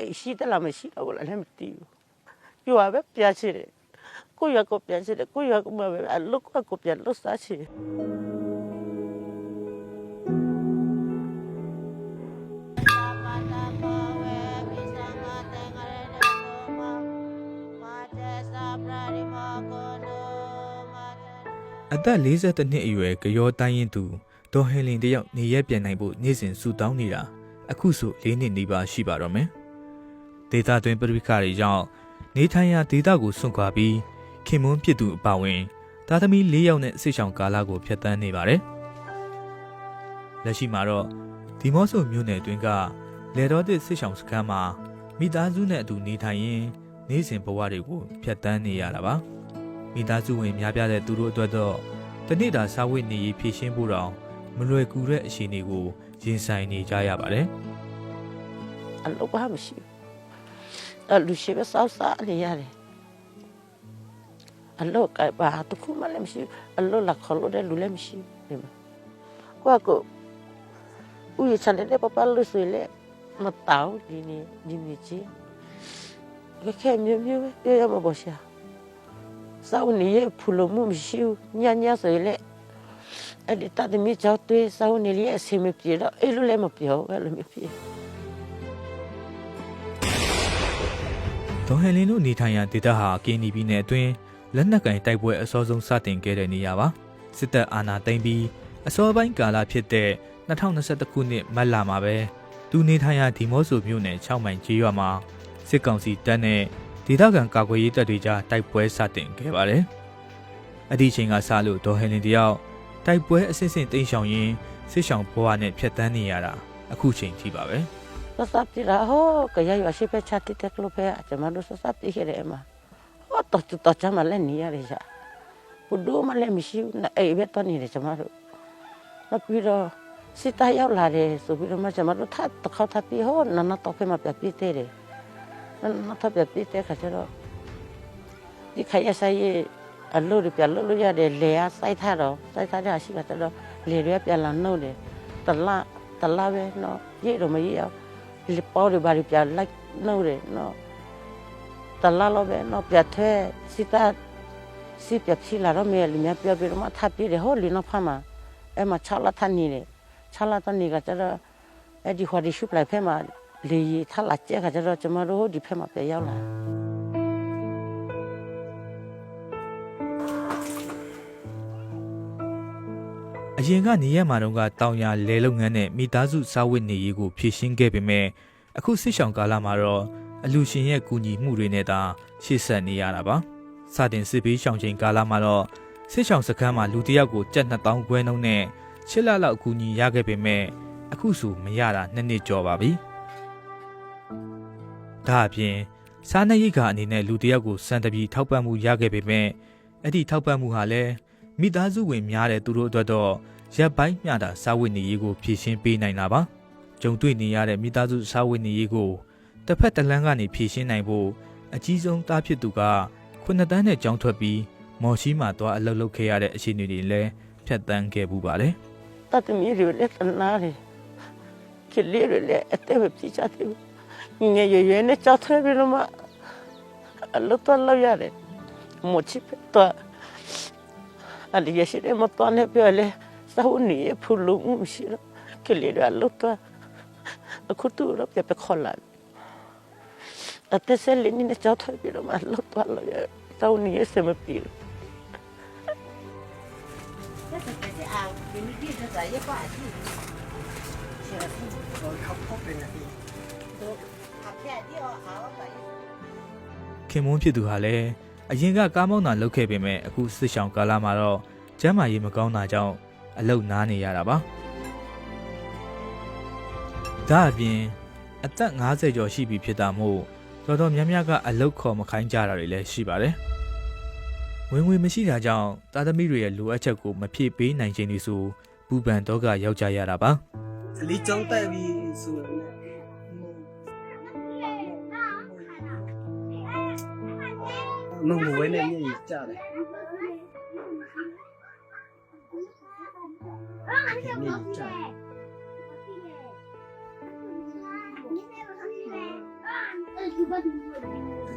အိမ်ရှိတယ်လားမရှိတော့ဘူးလားလည်းမသိဘူးပြောရပဲပြန်ချစ်တယ်ကိုယ့်ရွာကိုပြန်ချစ်တယ်ကိုယ့်ရွာကိုမပဲအလုပ်ကိုပြန်လုပ်စားချစ်တယ်အသက်52နှစ်အရွယ်ကရောတိုင်းရင်သူဒေါ်ဟန်လင်တယောက်နေရက်ပြန်နိုင်ဖို့နေ့စဉ်ဆူတောင်းနေတာအခုဆို၄နှစ်နီးပါးရှိပါတော့မယ်။ ဒေတာတွင်ပြိပခါတွေကြောင့်နေထိုင်ရာဒေတာကိုစွန့်ခွာပြီးခင်မွန်းဖြစ်သူအပါဝင်သားသမီး၄ယောက်နဲ့ဆိတ်ဆောင်ကာလကိုဖျက်ဆီးနေပါတယ်။လက်ရှိမှာတော့ဒီမော့ဆိုမြို့နယ်အတွင်းကလေတော်တစ်ဆိတ်ဆောင်စခန်းမှာမိသားစုနဲ့အတူနေထိုင်ရင်းနေ့စဉ်ဘဝတွေကိုဖျက်ဆီးနေရတာပါ။မိသားစုဝင်များပြားတဲ့သူတို့အတွက်တော့တနေ့တာစာဝတ်နေရေးဖြည့်ရှင်းဖို့တောင်မလွယ်ကူတဲ့အခြေအနေကိုရင်ဆိုင်နေကြရပါတယ်အလုပ်ဘာမရှိဘူး အလူရှိပဲစောက်စားနေရတယ်အလုပ်ကဘာတခုမှလည်းမရှိဘူးအလုပ်လာခေါ်လို့တဲ့လူလည်းမရှိဘူးဒီမှာကိုကကိုဦးရချန်တဲ့ပပလို့ဆိုလေမတောင်းဒီနေ့ဒီနေ့ချင်းခဲမြမြပဲပြောရမှာပေါ့ရှာစောင်းနေရဖူလို့မှုမရှိဘူးညညဆိုလေအဲ့ဒီတတ်သမီးကြောက်တွေးစောင်းနေလေအဆင်မပြေတော့အဲ့လိုလည်းမပြောအဲ့လိုမပြေ။ ဒေါ်ဟန်လင်းတို့နေထိုင်ရာဒေသဟာကင်းနီပြည်နယ်အတွင်းလက်နက်ကင်တိုက်ပွဲအစောဆုံးစတင်ခဲ့တဲ့နေရာပါ။စစ်တပ်အာဏာသိမ်းပြီးအစောပိုင်းကာလဖြစ်တဲ့2021ခုနှစ်မတ်လမှာပဲသူနေထိုင်ရာဒီမော့ဆိုမြို့နယ်6မိုင်ကျေးရွာမှာစစ်ကောင်စီတပ်နဲ့ဒေသခံကာကွယ်ရေးတပ်တွေကြားတိုက်ပွဲစတင်ခဲ့ပါတယ်။အဲ့ဒီအချိန်ကစလို့ဒေါ်ဟန်လင်းတယောက်တိုက်ပွဲအစစ်အစစ်တိန့်ရှောင်ရင်းစစ်ဆောင်ဘဝနဲ့ဖျက်ဆီးနေရတာအခုချိန်ထိပါပဲ။ စစပ်တီလာဟောကရရရှိပဲချတ်တဲ့ကလို့ပဲအကျမတို့စစပ်တီခဲ့တယ်မှာဟောတော့တော့ချမလည်းနေရတယ်ရှာဘုဒ္ဓမလည်းမရှိဘူးအဲ့ဘက်တော့နေတယ်ကျမတို့နောက်ပြီးတော့စစ်သားရောက်လာတယ်ဆိုပြီးတော့မှကျမတို့ထပ်တစ်ခေါက်ထပ်ပြီးဟောနနတော့ဖဲမှာပြပြသေးတယ်နနတော့ပြပြတဲ့ခါကျတော့ဒီခရဆိုင်ရအလို့ပြလို့လို့ရတယ် လေအားစိုက်ထားတော့စိုက်ထားတဲ့ရှိကတော့လေရွယ်ပြန်လာနှုတ်တယ်တလားတလားပဲနော်ရေတော့မရေအောင်လေပေါ်ရပါရပြလိုက်နှုတ်တယ်နော်တလာလောပဲနော်ပြထဲစီတာစီပြချီလာတော့မြေလမြပြပြတော့မထပ်ပြတယ်ဟောလီနော်ဖမ်းမှာအဲ့မှာ6လထနေတယ်6လထနေကကျတော့အဲ့ဒီဟောဒီရှုပလိုက်ဖဲမှာလေထလာကျက်ကကျတော့ကျမတို့ဒီဖဲမှာပြရောက်လာ ရင်ကနေရက်မှာတော့ကတောင်ရလဲလုပ်ငန်းနဲ့မိသားစုစားဝတ်နေရေးကိုဖြည့်ရှင်းခဲ့ပေမဲ့အခုစစ်ဆောင်ကာလမှာတော့အလူရှင်ရဲ့ကူညီမှုတွေနဲ့သာရှေ့ဆက်နေရတာပါစတင်စစ်ပေးရှောင်ချိန်ကာလမှာတော့စစ်ဆောင်စခန်းမှာလူတစ်ယောက်ကိုကြက်2000ခွဲနှုန်းနဲ့ရှစ်လလောက်အကူညီရခဲ့ပေမဲ့အခုဆိုမရတာနှစ်နှစ်ကျော်ပါပြီဒါအပြင်စားနပ်ရိက္ခာအနေနဲ့လူတစ်ယောက်ကိုစံတပြီထောက်ပံ့မှုရခဲ့ပေမဲ့အဲ့ဒီထောက်ပံ့မှုဟာလည်းမိသားစုဝင်များတဲ့သူတို့အတွက်တော့ ရက်ပိုင်းမျှတာစားဝတ်နေရေးကိုဖြည့်ရှင်းပေးနိုင်တာပါ။ကြုံတွေ့နေရတဲ့မိသားစုစားဝတ်နေရေးကိုတစ်ဖက်တစ်လမ်းကနေဖြည့်ရှင်းနိုင်ဖို့အကြီးဆုံးတားဖြစ်သူကခုနှစ်တန်းနဲ့ကြောင်းထွက်ပြီးမော်ရှိမှာသွားအလုပ်လုပ်ခဲ့ရတဲ့အခြေအနေတွေလည်းဖြတ်တန်းခဲ့ပူပါတယ်တတ်မီတွေလက်တနာတယ်ကလေးတွေလည်းအသက်ပဲပြချတယ်ငယ်ရွယ်ရွယ်နဲ့ကြောက်တယ်ပြီးတော့မှအလုပ်တော့လုပ်ရတယ်မချစ်တော့အဲ့ဒီရရှိတယ်မတော်နဲ့ပြောလေ เราหนีพูลุงมิชิแล้วก็เลยว่าลูกตัวคุตูรับจะไปคนละแต่เส้นลิ้นนี่เจ้าถอยไปแล้วมาลูกตัวเราเราหนีเสมอปีခင်မွန်းဖြစ်သူဟာလည်းအရင်ကကားမောင်းတာလုပ်ခဲ့ပေမဲ့အခုစစ်ဆောင်ကာလာမှာတော့ကျမ်းမာရေးမကောင်းတာကြောင့် အလုပ်နားနေရတာပါ။ဒါအပြင်အသက်50ကျော်ရှိပြီဖြစ်တာမို့တော်တော်များများကအလုပ်ခေါ်မခိုင်းကြတာတွေလည်းရှိပါတယ်။ဝင်ငွေမရှိတာကြောင့်သားသမီးတွေရဲ့လိုအပ်ချက်ကိုမဖြည့်ပေးနိုင်ခြင်းတွေဆိုပူပန်တော့ကရောက်ကြရတာပါ။လေကြောင်းတက်ပြီးဆိုတော့မဟုတ်ဘဲနဲ့မျက်ရည်ကျတယ်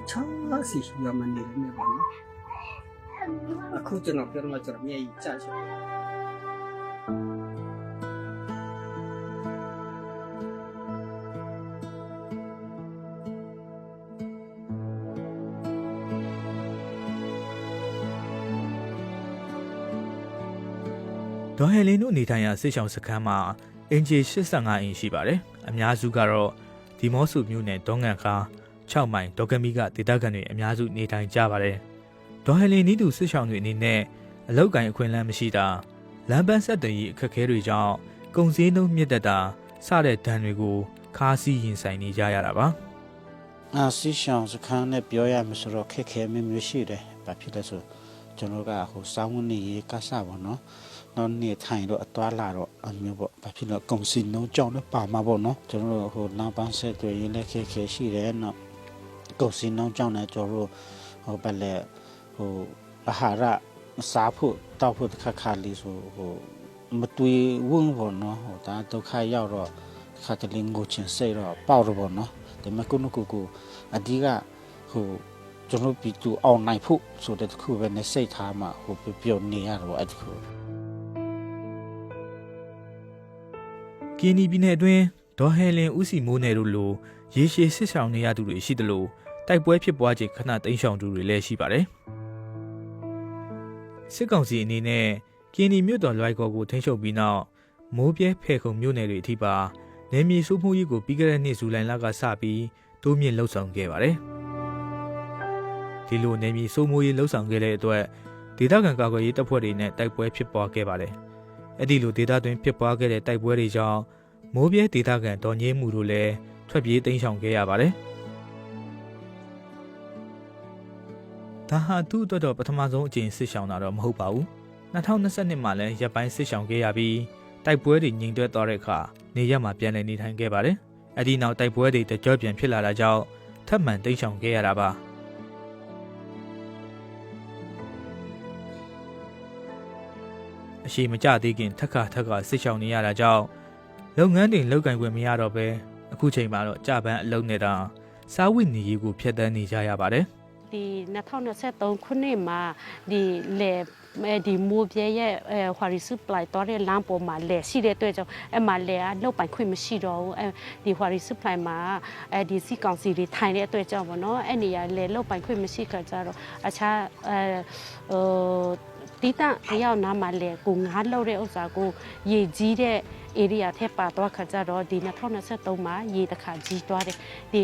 ချားစီရှိရမနေနေပါနော်အခုကျွန်တော်ပြောမှကျွန်တော်မျက်ရည်ကျချင် ဒေါ်ဟယ်လင်းတို့နေထိုင်ရာစစ်ဆောင်စခန်းမှာအင်ဂျီ85အင်ရှိပါတယ်။အများစုကတော့ဒီမော့ဆူမြို့နယ်ဒေါငန်ခါ6မိုင်ဒေါကမီကဒေသခံတွေအများစုနေထိုင်ကြပါတယ်။ဒေါ်ဟယ်လင်းနီးသူစစ်ဆောင်တွေအနေနဲ့အလောက်ကိုင်းအခွင့်အလမ်းမရှိတာလမ်းပန်းဆက်သွယ်ရေးအခက်အခဲတွေကြောင့်ကုန်စည်နှုန်းမြင့်တက်တာစတဲ့ဒဏ်တွေကိုခါးစည်းရင်ဆိုင်နေကြရတာပါ။အာဆီရှောင်းစခန်းနဲ့ပြောရမယ်ဆိုတော့ခက်ခဲမျိုးမျိုးရှိတယ်။ဘာဖြစ်လဲဆိုကျွန်တော်ကဟိုစောင်းဝင်နေရေးကစားပါတော့။ နောက်နေထိုင်တော့အသွားလာတော့အမျိုးပေါ့။ဘာဖြစ်လို့ကုံစင်နှုံးကြောင်းတော့ပါမှာပေါ့နော်။ကျွန်တော်တို့ဟိုနောက်ပန်းဆက်တွေရေးလက်ခက်ခဲရှိတယ်နော်။ကုံစင်နှုံးကြောင်းနဲ့ကျွန်တော်တို့ဟိုဘာလဲဟိုအာဟာရစားဖို့တောက်ဖို့တစ်ခါခါလေးဆိုဟိုမတွေ့ဝုန်းပေါ့နော်။ဟိုဒါဒုက္ခရောက်တော့ခါတလင်းကိုချင်စိတ်တော့ပေါက်တော့ပေါ့နော်။ဒါပေမဲ့ကိုနကိုကိုအဓိကဟိုကျွန်တော်ပြည်သူအောင်နိုင်ဖို့ဆိုတဲ့တစ်ခုပဲနဲ့စိတ်ထားမှဟိုပြောပြောနေရတော့အဲ့ဒီခု ကင်းနီပြည်နယ်အတွင်းဒေါ်ဟယ်လင်ဦးစီမိုးနယ်တို့လိုရေရှည်ဆစ်ဆောင်နေရသူတွေရှိသလိုတိုက်ပွဲဖြစ်ပွားချိန်ခဏတိမ်းရှောင်သူတွေလည်းရှိပါတယ်စစ်ကောင်စီအနေနဲ့ကင်းနီမြို့တော်လွိုက်ကော်ကိုထိန်းချုပ်ပြီးနောက်မိုးပြဲဖဲခုံမြို့နယ်တွေအထိပါနေမြေစိုးမှုကြီးကိုပြီးခဲ့တဲ့နှစ်ဇူလိုင်လကစပြီးတိုးမြင့်လှုပ်ဆောင်ခဲ့ပါတယ်ဒီလိုနေမြေစိုးမှုကြီးလှုပ်ဆောင်ခဲ့တဲ့အတွက်ဒေသခံကာကွယ်ရေးတပ်ဖွဲ့တွေနဲ့တိုက်ပွဲဖြစ်ပွားခဲ့ပါတယ် အဲ့ဒီလိုဒေတာတွင်ဖြစ်ပွားခဲ့တဲ့တိုက်ပွဲတွေကြောင့်မိုးပြဲဒေတာကန်ဒေါ်ညင်းမှုတို့လည်းထွက်ပြေးတိမ်းရှောင်ခဲ့ရပါတယ်။ဒါဟာသူ့အတွက်တော့ပထမဆုံးအကြိမ်စစ်ရှောင်တာတော့မဟုတ်ပါဘူး။2022မှာလည်းရပ်ပိုင်းစစ်ရှောင်ခဲ့ရပြီးတိုက်ပွဲတွေငြိမ်သက်သွားတဲ့အခါနေရက်မှာပြန်လည်နေထိုင်ခဲ့ပါတယ်။အဲ့ဒီနောက်တိုက်ပွဲတွေတကြောပြန်ဖြစ်လာတာကြောင့်ထပ်မံတိမ်းရှောင်ခဲ့ရတာပါ။ အရှိမကြသေးခင်ထက်ခါထက်ခါစစ်ရှောင်နေရတာကြောင့်လုပ်ငန်းတွေလုပ်ကင်ခွင့်မရတော့ပဲအခုချိန်မှာတော့ကြပန်းအလုံးနေတာစားဝတ်နေရေးကိုဖျက်ဆီးနေကြရပါတယ်ဒီ2023ခုနှစ်မှာဒီလေအဲဒီမိုးပြဲရဲ့အဲဟွာရီဆူပလိုက်တော့တဲ့လမ်းပေါ်မှာလေရှိတဲ့အတွက်ကြောင့်အဲ့မှာလေကလောက်ပိုင်ခွင့်မရှိတော့ဘူးအဲဒီဟွာရီဆူပလိုက်မှာအဲဒီစီကောင်စီတွေထိုင်တဲ့အတွက်ကြောင့်ပေါ့နော်အဲ့နေရာလေလောက်ပိုင်ခွင့်မရှိခါကြတော့အခြားအဲဟို တီးတန့်တယောက်နားမှာလေကိုငါးလောက်တဲ့ဥစ္စာကိုရေကြီးတဲ့ area ထက်ပါတော့ခါကြတော့ဒီ2023မှာရေတစ်ခါကြီးသွားတယ်ဒီ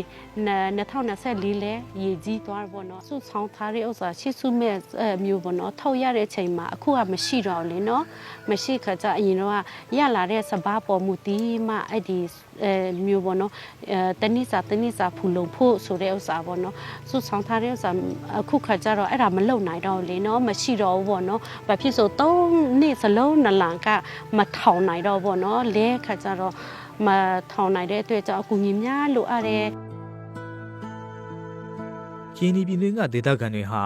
2024လဲရေကြီးသွားတယ်ပေါ့နော်စုဆောင်းထားတဲ့ဥစ္စာရှစ်စုမဲ့အဲမျိုးပေါ့နော်ထုတ်ရတဲ့ချိန်မှာအခုကမရှိတော့ဘူးလေနော်မရှိခါကြအရင်တော့ရလာတဲ့စဘာပေါ်မှုတီးမှအဲ့ဒီအဲ မျိုးပေါ့နော်အဲတနိစာတနိစာဖူလုံဖို့ဆိုတဲ့ဥစ္စာပေါ့နော်စုဆောင်းထားတဲ့ဥစ္စာအခုခါကြတော့အဲ့ဒါမလုံနိုင်တော့ဘူးလေနော်မရှိတော့ဘူးပေါ့နော်ဘာဖြစ်ဆိုသုံးနှစ်စလုံးနလန်ကမထောင်နိုင်တော့ပေါ့နော်လဲခါကြတော့မထောင်နိုင်တဲ့အတွက်ကြောင့်အကူကြီးများလိုအပ်တယ်။ကင်းဒီပြည်တွင်းကဒေသခံတွေဟာ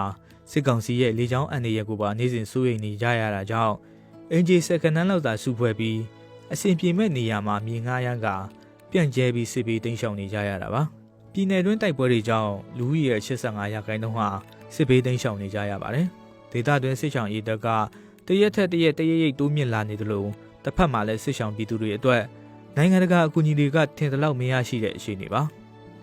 စစ်ကောင်စီရဲ့လေကြောင်းအန်ရရဲ့ကိုပါနေစဉ်စိုးရိမ်နေကြရတာကြောင့်အင်ဂျီစက္ကနန်းလောက်သာစုဖွဲ့ပြီးအဆင်ပြေမဲ့နေရာမှာမြေငှားရမ်းက ပြန့်ကျဲပြီးစစ်ပေးတိမ်းရှောင်နေကြရတာပါ။ပြည်နယ်တွင်းတိုက်ပွဲတွေကြောင့်လူဦးရေရဲ့85ရာခိုင်နှုန်းဟာစစ်ပေးတိမ်းရှောင်နေကြရပါတယ်။ဒေသတွင်းစစ်ရှောင်ရေးတက်ကတရက်ထက်တရက်တရက်ရိပ်တိုးမြင့်လာနေသလိုတစ်ဖက်မှာလည်းစစ်ရှောင်ပြည်သူတွေအတွက်နိုင်ငံတကာအကူအညီတွေကထင်သလောက်မရရှိတဲ့အခြေအနေပါ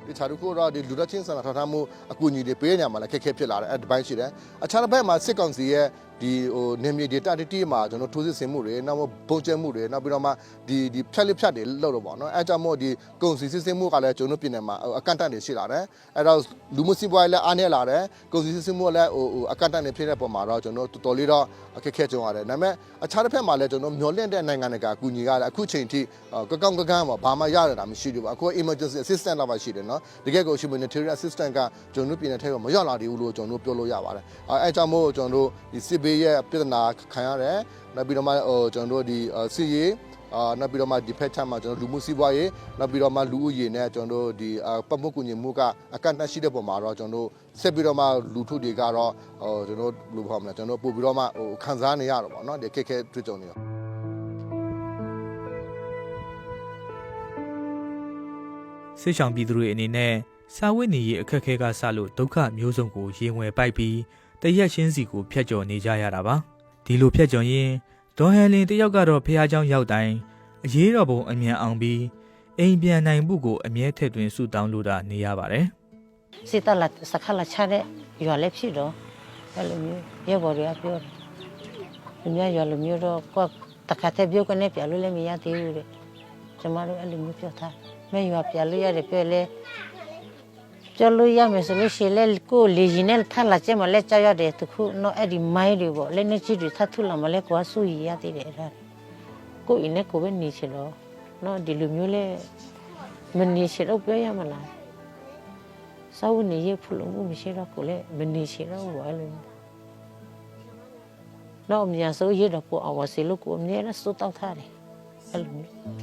ဒီခြားတစ်ခုတော့ဒီလူသားချင်းစာနာထောက်ထားမှုအကူအညီတွေပေးနေရမှာလည်းခက်ခဲဖြစ်လာတယ်အဲ့ဒီဘိုင်းရှိတယ်အခြားတစ်ဘက်မှာစစ်ကောင်စီရဲ့ ဒီဟိုနေမြေ data တိတိမှာကျွန်တော်ထိုးစစ်ဆင်မှုတွေနောက်မှပုံကျဲမှုတွေနောက်ပြီးတော့မှဒီဒီဖြတ်လစ်ဖြတ်တွေလောက်တော့ပေါ့နော်အဲကြောင့်မို့ဒီကုန်စည်စစ်ဆင်မှုကလည်းကျွန်တော်ပြည်နယ်မှာအကန့်အသတ်တွေရှိလာတယ်အဲ့တော့လူမှုစီးပွားရေးလည်းအားနည်းလာတယ်ကုန်စည်စစ်ဆင်မှုလည်းဟိုဟိုအကန့်အသတ်တွေဖြစ်တဲ့ပုံမှာတော့ကျွန်တော်တော်တော်လေးတော့အခက်ခဲကြုံရတယ်ဒါပေမဲ့အခြားတစ်ဖက်မှာလည်းကျွန်တော်မျောလင့်တဲ့နိုင်ငံတကာအကူအညီကလည်းအခုချိန်ထိကကောင်းကကန်းပေါ့ဘာမှရရတာမရှိဘူးအခု emergency assistant တော့ပါရှိတယ်နော်တကယ်ကို humanitarian assistant ကကျွန်တော်ပြည်နယ်ထဲမှာမရောက်လာသေးဘူးလို့ကျွန်တော်ပြောလို့ရပါတယ်အဲအကြောင်းမို့ကျွန်တော်ဒီစစ်ဘေးရဲ့ပြဿနာခံရတယ်နောက်ပြီးတော့မှဟိုကျွန်တော်ဒီစစ်ရေးအာနောက်ပြီးတော့မှဒီဖက်ချမ်းမှာကျွန်တော်လူမှုစီးပွားရေးနောက်ပြီးတော့မှလူဦးရေနဲ့ကျွန်တော်ဒီပတ်မှုကူညီမှုကအကန့်အသတ်ရှိတဲ့ပုံမှာတော့ကျွန်တော်ဆက်ပြီးတော့မှလူထုတွေကတော့ဟိုကျွန်တော်လူဖော်မလဲကျွန်တော်ပို့ပြီးတော့မှဟိုခံစားနေရတော့ပေါ့နော်ဒီခက်ခဲတွေ့ကြုံနေတော့စစ်ဆောင်ပြည်သူတွေအနေနဲ့စာဝတ်နေရေးအခက်အခဲကစလို့ဒုက္ခမျိုးစုံကိုရင်ဝယ်ပိုက်ပြီး တရက်ချင်းစီကိုဖျက်ကျော်နေကြရတာပါဒီလိုဖျက်ကျော်ရင်ဒေါ်ဟန်လင်တယောက်ကတော့ဖះเจ้าရောက်တိုင်းအရေးတော်ပုံအမြန်အောင်ပြီးအိမ်ပြန်နိုင်မှုကိုအမြဲထည့်သွင်းဆုတောင်းလို့တာနေရပါတယ် စစ်တလာစခါလာချတဲ့ရွာလည်းဖြစ်တော့အဲ့လိုမျိုးရဲဘော်တွေကပြောတယ်လူများရွာလိုမျိုးတော့ကိုယ်တခါတည်းပြောကနေပြလို့လည်းမရသေးဘူးတဲ့ကျမတို့အဲ့လိုမျိုးပြောထားမရွာပြလို့ရတယ်ပြောလဲ ပြောလို့ရမယ်ဆိုလို့ရှိရင်လည်းကိုယ်လေရင်နဲ့ထလာကျမလဲကြောက်ရတယ်တခုတော့အဲ့ဒီမိုင်းတွေပေါ့လက်နေချီတွေထထလာမလဲကိုယ်ဆူရရသေးတယ်အဲ့ဒါကိုယ်အင်းနဲ့ကိုယ်ပဲနေချင်တော့နော်ဒီလိုမျိုးလဲမနေချင်တော့ပြောရမလားစာဝတ်နေရေးဖလို့မှုမရှိတော့ကိုလည်းမနေရှိတော့ဘူးအဲ့လိုတော့အမြန်ဆုံးရေးတော့ပို့အောင်ဝစီလို့ကိုအမြဲတမ်းစိုးတောက်ထားတယ်အဲ့လိုမျိုး